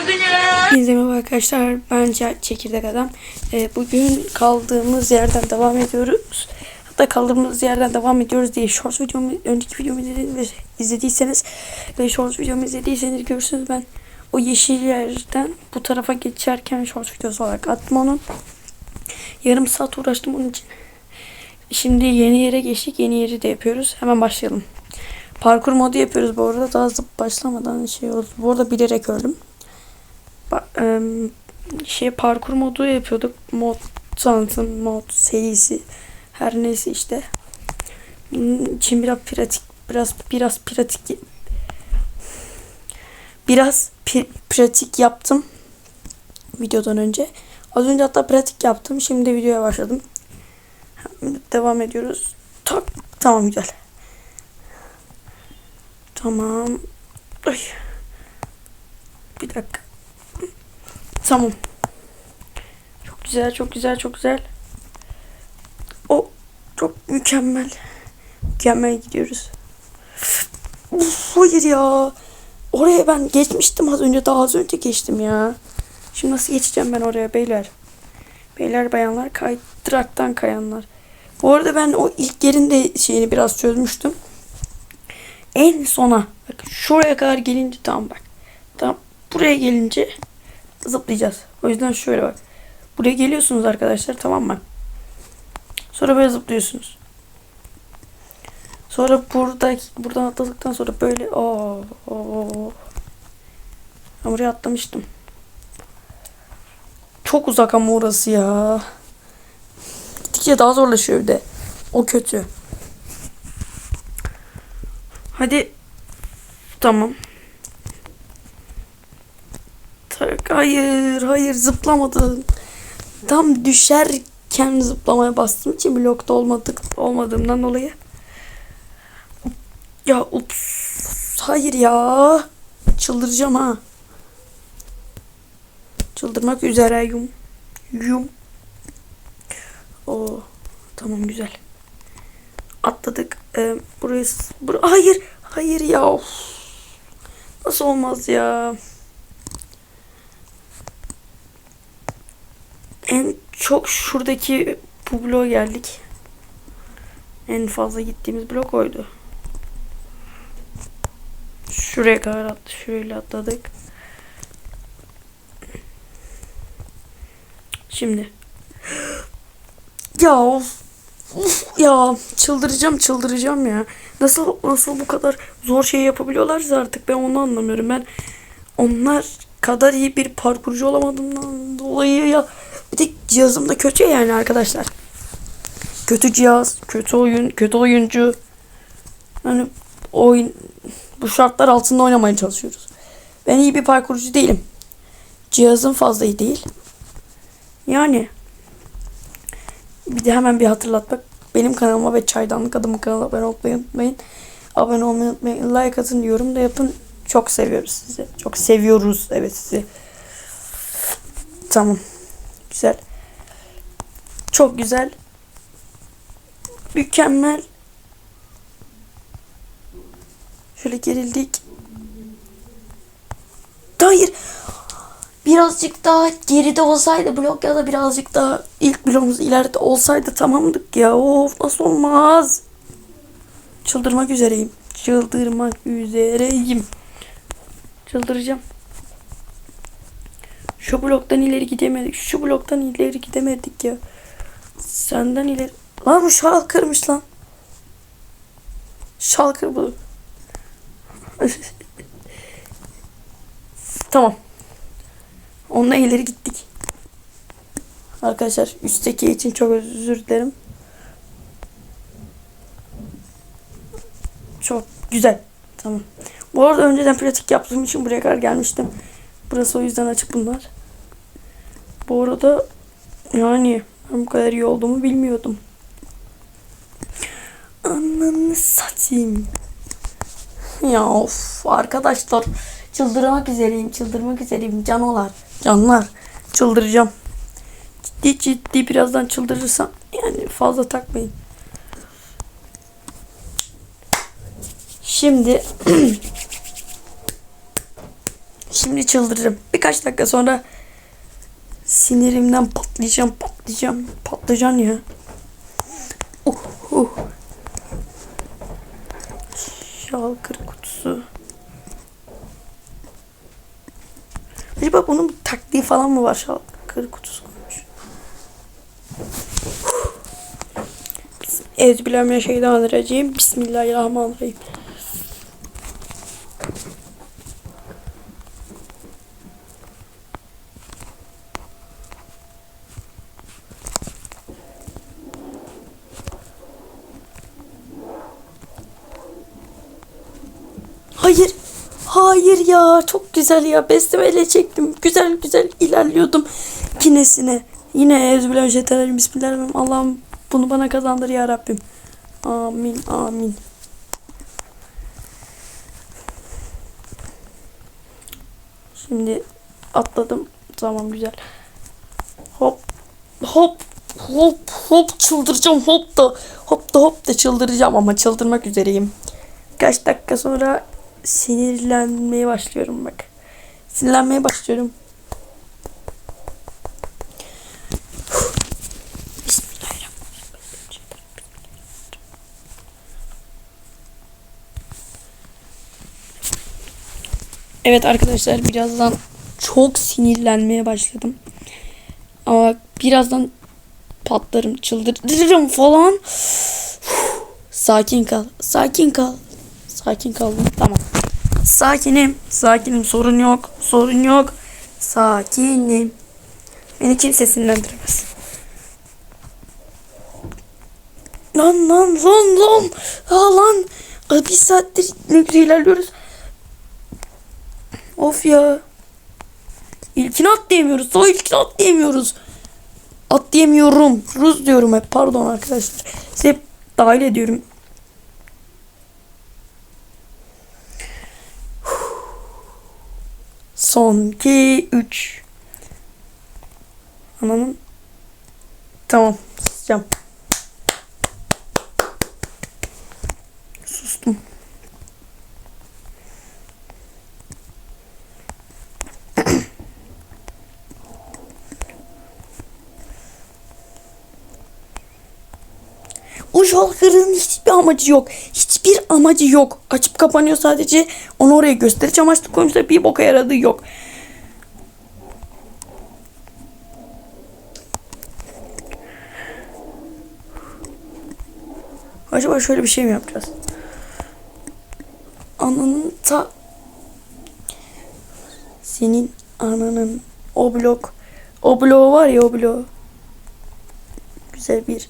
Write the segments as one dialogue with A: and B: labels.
A: geldiniz.
B: Merhaba arkadaşlar. Ben Çekirdek Adam. Ee, bugün kaldığımız yerden devam ediyoruz. Hatta kaldığımız yerden devam ediyoruz diye short videomu, önceki videomu izlediyseniz, ve short videomu izlediyseniz görürsünüz ben o yeşil yerden bu tarafa geçerken short videosu olarak attım onu. Yarım saat uğraştım onun için. Şimdi yeni yere geçtik. Yeni yeri de yapıyoruz. Hemen başlayalım. Parkur modu yapıyoruz bu arada. Daha zıp başlamadan şey oldu. Bu arada bilerek öldüm. Şey parkur modu yapıyorduk. Mod tanıtım mod serisi her neyse işte. Bunun için biraz pratik biraz biraz pratik biraz pi- pratik yaptım videodan önce. Az önce hatta pratik yaptım. Şimdi videoya başladım. Devam ediyoruz. Tak tamam güzel. Tamam. Ay. Bir dakika. Tamam. Çok güzel, çok güzel, çok güzel. O çok mükemmel. Mükemmel gidiyoruz. Uf, hayır ya. Oraya ben geçmiştim az önce. Daha az önce geçtim ya. Şimdi nasıl geçeceğim ben oraya beyler? Beyler bayanlar kaydıraktan kayanlar. Bu arada ben o ilk yerinde şeyini biraz çözmüştüm. En sona bak şuraya kadar gelince tamam bak. Tam buraya gelince zıplayacağız. O yüzden şöyle bak. Buraya geliyorsunuz arkadaşlar tamam mı? Sonra böyle zıplıyorsunuz. Sonra burada buradan atladıktan sonra böyle o o Ben buraya atlamıştım. Çok uzak ama orası ya. Gittikçe daha zorlaşıyor bir de. O kötü. Hadi. Tamam. Tak, hayır, hayır zıplamadım. Tam düşerken zıplamaya bastığım için blokta olmadık olmadığımdan dolayı. Ya ups. Hayır ya. Çıldıracağım ha. Çıldırmak üzereyim. Yum. Oo. Tamam güzel. Atladık. Ee, burayı bur hayır. Hayır ya. Of. Nasıl olmaz ya? En çok şuradaki bu bloğa geldik. En fazla gittiğimiz blok oydu. Şuraya kadar attı. Şurayla atladık. Şimdi. Ya of. Ya çıldıracağım çıldıracağım ya. Nasıl nasıl bu kadar zor şey yapabiliyorlarsa artık ben onu anlamıyorum. Ben onlar kadar iyi bir parkurcu olamadığımdan dolayı ya cihazım da kötü yani arkadaşlar. Kötü cihaz, kötü oyun, kötü oyuncu. Yani oyun bu şartlar altında oynamaya çalışıyoruz. Ben iyi bir parkurcu değilim. Cihazım fazla iyi değil. Yani bir de hemen bir hatırlatmak. Benim kanalıma ve Çaydanlık adımı kanala abone olmayı unutmayın. Abone olmayı unutmayın. Like atın, yorum da yapın. Çok seviyoruz sizi. Çok seviyoruz evet sizi. Tamam. Güzel. Çok güzel. Mükemmel. Şöyle gerildik. Hayır. Birazcık daha geride olsaydı blok ya da birazcık daha ilk bloğumuz ileride olsaydı tamamdık ya. Of nasıl olmaz. Çıldırmak üzereyim. Çıldırmak üzereyim. Çıldıracağım. Şu bloktan ileri gidemedik. Şu bloktan ileri gidemedik ya. Senden ileri. Lan bu şalkırmış lan. Şalkır bu. tamam. Onunla ileri gittik. Arkadaşlar üstteki için çok özür dilerim. Çok güzel. Tamam. Bu arada önceden pratik yaptığım için buraya kadar gelmiştim. Burası o yüzden açık bunlar. Bu arada yani ben bu kadar iyi olduğumu bilmiyordum. Ananı satayım. Ya of arkadaşlar çıldırmak üzereyim çıldırmak üzereyim canolar canlar çıldıracağım. Ciddi ciddi birazdan çıldırırsam yani fazla takmayın. Şimdi Şimdi çıldırırım. Birkaç dakika sonra sinirimden patlayacağım, patlayacağım, patlayacağım ya. Uh, uh. Şalkır kutusu. Acaba bunun taktiği falan mı var şalkır kutusu koymuş? Ezbilemine Bismillahirrahmanirrahim. Hayır. Ya. Çok güzel ya. Besmele çektim. Güzel güzel ilerliyordum. Kinesine. Yine Euzubillahimineşşeytanirracim. Bismillahirrahmanirrahim. Allah'ım bunu bana kazandır ya Rabbim. Amin. Amin. Şimdi atladım. Tamam güzel. Hop. Hop. Hop. Hop. Çıldıracağım. Hop da. Hop da hop da çıldıracağım ama çıldırmak üzereyim. Kaç dakika sonra sinirlenmeye başlıyorum bak. Sinirlenmeye başlıyorum. Evet arkadaşlar birazdan çok sinirlenmeye başladım. Ama birazdan patlarım, çıldırırım falan. Sakin kal, sakin kal. Sakin kaldım. Tamam. Sakinim. Sakinim. Sorun yok. Sorun yok. Sakinim. Beni kimse sinirlendiremez. Lan lan lan lan. Ha lan. Bir saattir ne ilerliyoruz. Of ya. İlkini atlayamıyoruz. Daha ilkini atlayamıyoruz. Atlayamıyorum. Rus diyorum hep. Pardon arkadaşlar. Size hep dahil ediyorum. Son 2 3 Ananın Tamam susacağım. Sustum. O şalkırın hiçbir amacı yok. Hiçbir amacı yok. Açıp kapanıyor sadece. Onu oraya gösterici amaçlı koymuşlar. Bir boka yaradığı yok. Acaba şöyle bir şey mi yapacağız? Ananın ta... Senin ananın o blok o bloğu var ya o bloğu. Güzel bir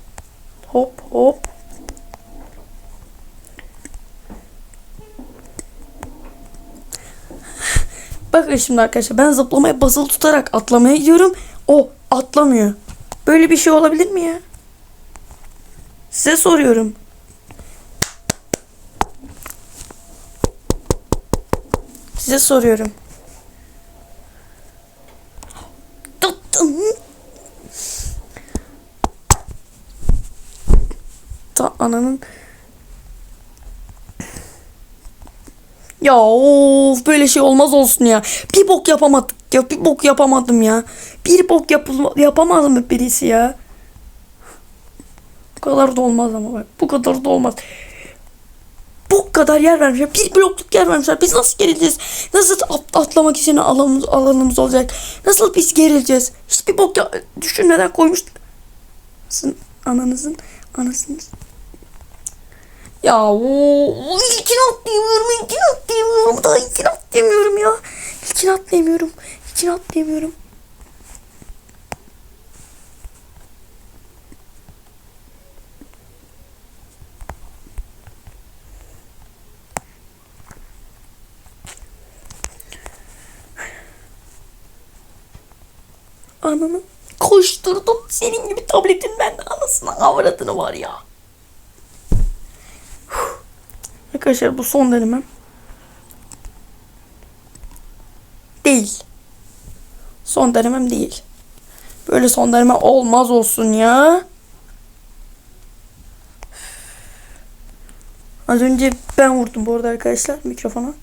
B: hop hop. Bakın şimdi arkadaşlar ben zıplamaya basılı tutarak atlamaya gidiyorum. O atlamıyor. Böyle bir şey olabilir mi ya? Size soruyorum. Size soruyorum. Tuttum. Ta ananın Ya of böyle şey olmaz olsun ya. Bir bok yapamadık ya. Bir bok yapamadım ya. Bir bok yapamaz mı birisi ya? Bu kadar da olmaz ama bak. Bu kadar da olmaz. Bu kadar yer vermişler. Bir blokluk yer vermişler. Biz nasıl gerileceğiz? Nasıl at- atlamak için alanımız, alanımız olacak? Nasıl biz gerileceğiz? Hiçbir bok ya düşünmeden. Sizin ananızın anasını ya o atlayamıyorum, ilkini atlayamıyorum. Daha ilkini atlayamıyorum ya. İlkini atlayamıyorum, ilkini atlayamıyorum. Ananı koşturdum. Senin gibi tabletin bende anasını avradını var ya. Arkadaşlar bu son denemem. değil. Son denemem değil. Böyle son deneme olmaz olsun ya. Az önce ben vurdum bu arada arkadaşlar mikrofona.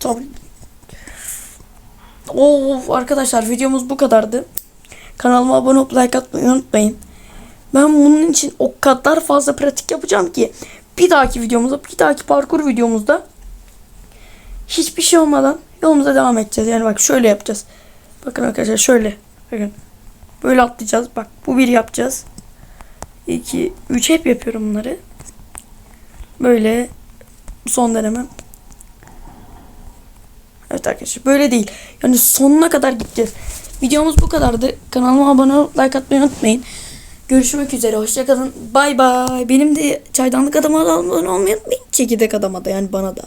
B: Tabii. Of arkadaşlar videomuz bu kadardı. Kanalıma abone olup like atmayı unutmayın. Ben bunun için o kadar fazla pratik yapacağım ki bir dahaki videomuzda, bir dahaki parkur videomuzda hiçbir şey olmadan yolumuza devam edeceğiz. Yani bak şöyle yapacağız. Bakın arkadaşlar şöyle. Bakın. Böyle atlayacağız. Bak bu bir yapacağız. 2, 3 hep yapıyorum bunları. Böyle son denemem. Evet arkadaşlar böyle değil. Yani sonuna kadar gideceğiz. Videomuz bu kadardı. Kanalıma abone olup like atmayı unutmayın. Görüşmek üzere. Hoşçakalın. Bay bay. Benim de çaydanlık adama da abone olmayı unutmayın. Çekirdek adama da yani bana da.